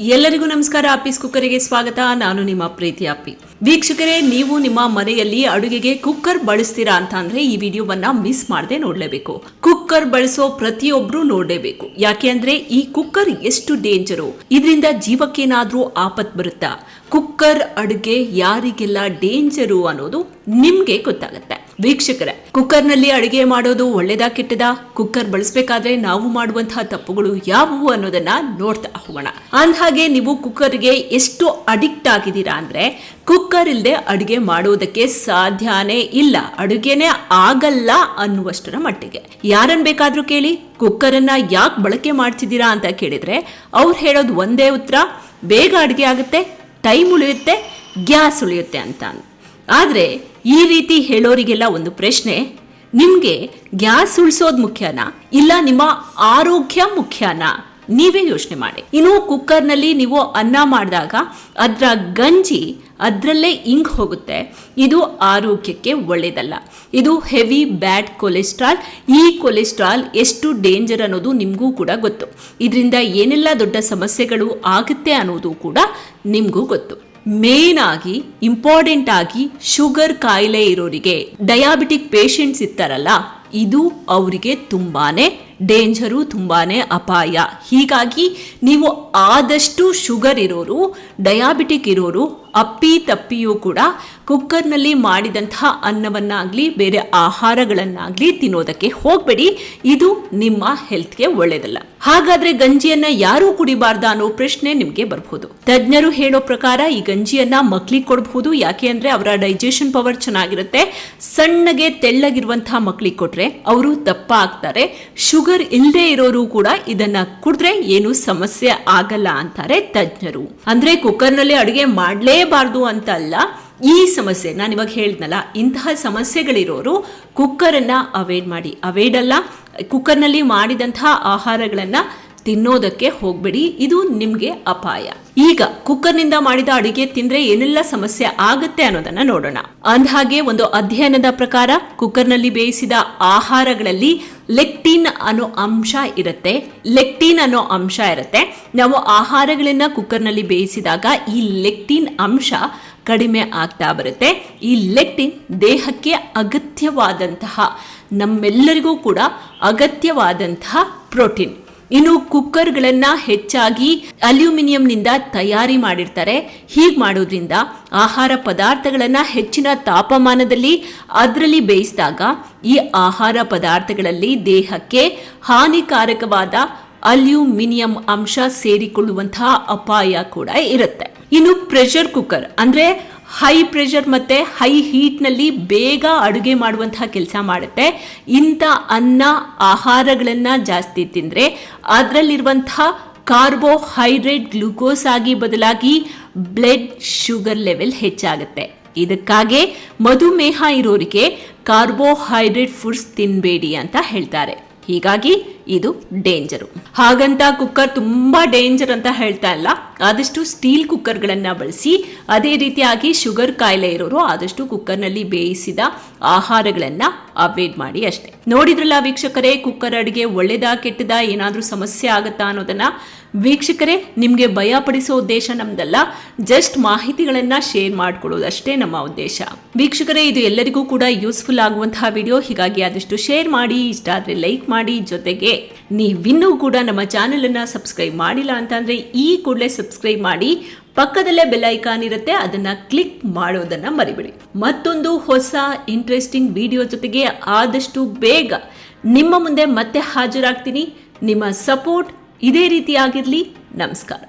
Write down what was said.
ಎಲ್ಲರಿಗೂ ನಮಸ್ಕಾರ. ಆಪೀಸ್ ಕುಕ್ಕರಿಗೆ ಸ್ವಾಗತ. ನಾನು ನಿಮ್ಮ ಪ್ರೀತಿ ಅಪ್ಪಿ ವೀಕ್ಷಕರೇ, ನೀವು ನಿಮ್ಮ ಮನೆಯಲ್ಲಿ ಅಡುಗೆಗೆ ಕುಕ್ಕರ್ ಬಳಸ್ತೀರಾ ಅಂತ ಅಂದ್ರೆ ಈ ವಿಡಿಯೋವನ್ನ ಮಿಸ್ ಮಾಡದೆ ನೋಡ್ಲೇಬೇಕು. ಕುಕ್ಕರ್ ಬಳಸೋ ಪ್ರತಿಯೊಬ್ರು ನೋಡ್ಲೇಬೇಕು. ಯಾಕೆ ಅಂದ್ರೆ ಈ ಕುಕ್ಕರ್ ಎಷ್ಟು ಡೇಂಜರು. ಇದರಿಂದ ಜೀವಕ್ಕೇನಾದ್ರೂ ಆಪತ್ ಬರುತ್ತಾ? ಕುಕ್ಕರ್ ಅಡುಗೆ ಯಾರಿಗೆಲ್ಲ ಡೇಂಜರು ಅನ್ನೋದು ನಿಮ್ಗೆ ಗೊತ್ತಾಗತ್ತೆ. ವೀಕ್ಷಕರೇ, ಕುಕ್ಕರ್ನಲ್ಲಿ ಅಡುಗೆ ಮಾಡೋದು ಒಳ್ಳೇದಾ ಕೆಟ್ಟದಾ? ಕುಕ್ಕರ್ ಬಳಸಬೇಕಾದ್ರೆ ನಾವು ಮಾಡುವಂತಹ ತಪ್ಪುಗಳು ಯಾವುವು ಅನ್ನೋದನ್ನ ನೋಡ್ತಾ ಹೋಗೋಣ. ಅಂದ್ಹಾಗೆ ನೀವು ಕುಕ್ಕರ್ಗೆ ಎಷ್ಟು ಅಡಿಕ್ಟ್ ಆಗಿದ್ದೀರಾ ಅಂದ್ರೆ, ಕುಕ್ಕರ್ ಇಲ್ಲದೆ ಅಡುಗೆ ಮಾಡೋದಕ್ಕೆ ಸಾಧ್ಯನೇ ಇಲ್ಲ, ಅಡುಗೆನೇ ಆಗಲ್ಲ ಅನ್ನುವಷ್ಟರ ಮಟ್ಟಿಗೆ. ಯಾರನ್ನ ಬೇಕಾದ್ರೂ ಕೇಳಿ, ಕುಕ್ಕರನ್ನ ಯಾಕೆ ಬಳಕೆ ಮಾಡ್ತಿದ್ದೀರಾ ಅಂತ ಕೇಳಿದ್ರೆ, ಅವ್ರು ಹೇಳೋದು ಒಂದೇ ಉತ್ತರ, ಬೇಗ ಅಡುಗೆ ಆಗುತ್ತೆ, ಟೈಮ್ ಉಳಿಯುತ್ತೆ, ಗ್ಯಾಸ್ ಉಳಿಯುತ್ತೆ ಅಂತ. ಆದರೆ ಈ ರೀತಿ ಹೇಳೋರಿಗೆಲ್ಲ ಒಂದು ಪ್ರಶ್ನೆ. ನಿಮಗೆ ಗ್ಯಾಸ್ ಉಳಿಸೋದು ಮುಖ್ಯನಾ? ಇಲ್ಲ ನಿಮ್ಮ ಆರೋಗ್ಯ ಮುಖ್ಯನಾ? ನೀವೇ ಯೋಚನೆ ಮಾಡಿ. ಇನ್ನು ಕುಕ್ಕರ್ನಲ್ಲಿ ನೀವು ಅನ್ನ ಮಾಡಿದಾಗ ಅದರ ಗಂಜಿ ಅದರಲ್ಲೇ ಇಂಗ್ ಹೋಗುತ್ತೆ. ಇದು ಆರೋಗ್ಯಕ್ಕೆ ಒಳ್ಳೆಯದಲ್ಲ ಇದು ಹೆವಿ ಬ್ಯಾಡ್ ಕೊಲೆಸ್ಟ್ರಾಲ್. ಈ ಕೊಲೆಸ್ಟ್ರಾಲ್ ಎಷ್ಟು ಡೇಂಜರ್ ಅನ್ನೋದು ನಿಮಗೂ ಕೂಡ ಗೊತ್ತು. ಇದರಿಂದ ಏನೆಲ್ಲ ದೊಡ್ಡ ಸಮಸ್ಯೆಗಳು ಆಗುತ್ತೆ ಅನ್ನೋದು ಕೂಡ ನಿಮಗೂ ಗೊತ್ತು. ಮೇನ್ ಆಗಿ ಇಂಪಾರ್ಟೆಂಟ್ ಆಗಿ ಶುಗರ್ ಕಾಯಿಲೆ ಇರೋರಿಗೆ ಡಯಾಬಿಟಿಕ್ ಪೇಷಂಟ್ಸ್ ಇರ್ತಾರಲ್ಲ ಇದು ಅವರಿಗೆ ತುಂಬಾನೇ ಡೇಂಜರು ತುಂಬಾ ಅಪಾಯ. ಹೀಗಾಗಿ ನೀವು ಆದಷ್ಟು ಶುಗರ್ ಇರೋರು, ಡಯಾಬಿಟಿಕ್ ಇರೋರು, ಅಪ್ಪಿ ತಪ್ಪಿಯೂ ಕೂಡ ಕುಕ್ಕರ್ನಲ್ಲಿ ಮಾಡಿದಂತಹ ಅನ್ನವನ್ನಾಗಲಿ, ಬೇರೆ ಆಹಾರಗಳನ್ನಾಗಲಿ ತಿನ್ನೋದಕ್ಕೆ ಹೋಗಬೇಡಿ. ಇದು ನಿಮ್ಮ ಹೆಲ್ತ್ಗೆ ಒಳ್ಳೆಯದಲ್ಲ ಹಾಗಾದ್ರೆ ಗಂಜಿಯನ್ನ ಯಾರು ಕುಡಿಬಾರ್ದ ಅನ್ನೋ ಪ್ರಶ್ನೆ ನಿಮಗೆ ಬರಬಹುದು ತಜ್ಞರು ಹೇಳೋ ಪ್ರಕಾರ ಈ ಗಂಜಿಯನ್ನ ಮಕ್ಳಿಗೆ ಕೊಡಬಹುದು ಯಾಕೆ ಅಂದರೆ ಅವರ ಡೈಜೆಷನ್ ಪವರ್ ಚೆನ್ನಾಗಿರುತ್ತೆ. ಸಣ್ಣಗೆ ತೆಳ್ಳಗಿರುವಂತಹ ಮಕ್ಳಿಗೆ ಕೊಟ್ರೆ ಅವರು ದಪ್ಪ ಆಗ್ತಾರೆ ಶುಗರ್ ಇಲ್ಲದೆ ಇರೋರು ಕೂಡ ಇದನ್ನ ಕುಡಿದ್ರೆ ಏನು ಸಮಸ್ಯೆ ಆಗಲ್ಲ ಅಂತಾರೆ ತಜ್ಞರು. ಅಂದ್ರೆ ಕುಕ್ಕರ್ನಲ್ಲಿ ಅಡುಗೆ ಮಾಡಲೇಬಾರ್ದು ಅಂತ ಅಲ್ಲ ಈ ಸಮಸ್ಯೆ, ನಾನು ಇವಾಗ ಹೇಳಿದ್ನಲ್ಲ, ಇಂತಹ ಸಮಸ್ಯೆಗಳಿರೋರು ಕುಕ್ಕರನ್ನು ಅವಾಯ್ಡ್ ಮಾಡಿ. ಅವಾಯ್ಡ್ ಅಲ್ಲ, ಕುಕ್ಕರ್ನಲ್ಲಿ ಮಾಡಿದಂತಹ ಆಹಾರಗಳನ್ನ ತಿನ್ನೋದಕ್ಕೆ ಹೋಗ್ಬೇಡಿ, ಇದು ನಿಮಗೆ ಅಪಾಯ. ಈಗ ಕುಕ್ಕರ್ನಿಂದ ಮಾಡಿದ ಅಡಿಗೆ ತಿಂದ್ರೆ ಏನೆಲ್ಲ ಸಮಸ್ಯೆ ಆಗುತ್ತೆ ಅನ್ನೋದನ್ನ ನೋಡೋಣ. ಅಂದ್ಹಾಗೆ ಒಂದು ಅಧ್ಯಯನದ ಪ್ರಕಾರ ಕುಕ್ಕರ್ನಲ್ಲಿ ಬೇಯಿಸಿದ ಆಹಾರಗಳಲ್ಲಿ ಲೆಕ್ಟಿನ್ ಅನ್ನೋ ಅಂಶ ಇರುತ್ತೆ. ಲೆಕ್ಟಿನ್ ಅನ್ನೋ ಅಂಶ ಇರುತ್ತೆ. ನಾವು ಆಹಾರಗಳನ್ನ ಕುಕ್ಕರ್ನಲ್ಲಿ ಬೇಯಿಸಿದಾಗ ಈ ಲೆಕ್ಟಿನ್ ಅಂಶ ಕಡಿಮೆ ಆಗ್ತಾ ಬರುತ್ತೆ. ಈ ಲೆಕ್ಟಿನ್ ದೇಹಕ್ಕೆ ಅಗತ್ಯವಾದಂತಹ, ನಮ್ಮೆಲ್ಲರಿಗೂ ಕೂಡ ಅಗತ್ಯವಾದಂತಹ ಪ್ರೋಟೀನ್. ಇನ್ನು ಕುಕ್ಕರ್ಗಳನ್ನ ಹೆಚ್ಚಾಗಿ ಅಲ್ಯೂಮಿನಿಯಂನಿಂದ ತಯಾರಿ ಮಾಡಿರ್ತಾರೆ. ಹೀಗೆ ಮಾಡೋದ್ರಿಂದ ಆಹಾರ ಪದಾರ್ಥಗಳನ್ನ ಹೆಚ್ಚಿನ ತಾಪಮಾನದಲ್ಲಿ ಅದರಲ್ಲಿ ಬೇಯಿಸಿದಾಗ ಈ ಆಹಾರ ಪದಾರ್ಥಗಳಲ್ಲಿ ದೇಹಕ್ಕೆ ಹಾನಿಕಾರಕವಾದ ಅಲ್ಯೂಮಿನಿಯಂ ಅಂಶ ಸೇರಿಕೊಳ್ಳುವಂತಹ ಅಪಾಯ ಕೂಡ ಇರುತ್ತೆ. ಇನ್ನು ಪ್ರೆಷರ್ ಕುಕ್ಕರ್ ಅಂದ್ರೆ ಹೈ ಪ್ರೆಷರ್ ಮತ್ತೆ ಹೈ ಹೀಟ್ನಲ್ಲಿ ಬೇಗ ಅಡುಗೆ ಮಾಡುವಂತಹ ಕೆಲಸ ಮಾಡುತ್ತೆ. ಇಂಥ ಅನ್ನ, ಆಹಾರಗಳನ್ನ ಜಾಸ್ತಿ ತಿಂದರೆ ಅದರಲ್ಲಿರುವಂಥ ಕಾರ್ಬೋಹೈಡ್ರೇಟ್ ಗ್ಲುಕೋಸ್ ಆಗಿ ಬದಲಾಗಿ ಬ್ಲಡ್ ಶುಗರ್ ಲೆವೆಲ್ ಹೆಚ್ಚಾಗುತ್ತೆ. ಇದಕ್ಕಾಗಿ ಮಧುಮೇಹ ಇರೋರಿಗೆ ಕಾರ್ಬೋಹೈಡ್ರೇಟ್ ಫುಡ್ಸ್ ತಿನ್ನಬೇಡಿ ಅಂತ ಹೇಳ್ತಾರೆ. ಹೀಗಾಗಿ ಇದು ಡೇಂಜರು. ಹಾಗಂತ ಕುಕ್ಕರ್ ತುಂಬಾ ಡೇಂಜರ್ ಅಂತ ಹೇಳ್ತಾ ಇಲ್ಲ. ಆದಷ್ಟು ಸ್ಟೀಲ್ ಕುಕ್ಕರ್ಗಳನ್ನ ಬಳಸಿ, ಅದೇ ರೀತಿಯಾಗಿ ಶುಗರ್ ಕಾಯಿಲೆ ಇರೋರು ಆದಷ್ಟು ಕುಕ್ಕರ್ನಲ್ಲಿ ಬೇಯಿಸಿದ ಆಹಾರಗಳನ್ನ ಅವಾಯ್ಡ್ ಮಾಡಿ ಅಷ್ಟೇ. ನೋಡಿದ್ರಲ್ಲ ವೀಕ್ಷಕರೇ, ಕುಕ್ಕರ್ ಅಡಿಗೆ ಒಳ್ಳೇದಾ ಕೆಟ್ಟದಾ, ಏನಾದ್ರೂ ಸಮಸ್ಯೆ ಆಗತ್ತಾ ಅನ್ನೋದನ್ನ? ವೀಕ್ಷಕರೇ, ನಿಮಗೆ ಭಯ ಪಡಿಸೋ ಉದ್ದೇಶ ನಮ್ದಲ್ಲ. ಜಸ್ಟ್ ಮಾಹಿತಿಗಳನ್ನ ಶೇರ್ ಮಾಡ್ಕೊಳ್ಳೋದು ಅಷ್ಟೇ ನಮ್ಮ ಉದ್ದೇಶ. ವೀಕ್ಷಕರೇ, ಇದು ಎಲ್ಲರಿಗೂ ಕೂಡ ಯೂಸ್ಫುಲ್ ಆಗುವಂತಹ ವಿಡಿಯೋ. ಹೀಗಾಗಿ ಆದಷ್ಟು ಶೇರ್ ಮಾಡಿ, ಇಷ್ಟ ಆದ್ರೆ ಲೈಕ್ ಮಾಡಿ. ಜೊತೆಗೆ ನೀವಿನ್ನೂ ಕೂಡ ನಮ್ಮ ಚಾನೆಲ್ ಅನ್ನ ಸಬ್ಸ್ಕ್ರೈಬ್ ಮಾಡಿಲ್ಲ ಅಂತಂದ್ರೆ ಈ ಕೂಡಲೇ ಸಬ್ಸ್ಕ್ರೈಬ್ ಮಾಡಿ. ಪಕ್ಕದಲ್ಲೇ ಬೆಲ್ ಐಕಾನ್ ಇರುತ್ತೆ, ಅದನ್ನ ಕ್ಲಿಕ್ ಮಾಡೋದನ್ನ ಮರಿಬೇಡಿ. ಮತ್ತೊಂದು ಹೊಸ ಇಂಟ್ರೆಸ್ಟಿಂಗ್ ವಿಡಿಯೋ ಜೊತೆಗೆ ಆದಷ್ಟು ಬೇಗ ನಿಮ್ಮ ಮುಂದೆ ಮತ್ತೆ ಹಾಜರಾಗ್ತೀನಿ. ನಿಮ್ಮ ಸಪೋರ್ಟ್ ಇದೇ ರೀತಿಯಾಗಿರಲಿ ನಮಸ್ಕಾರ.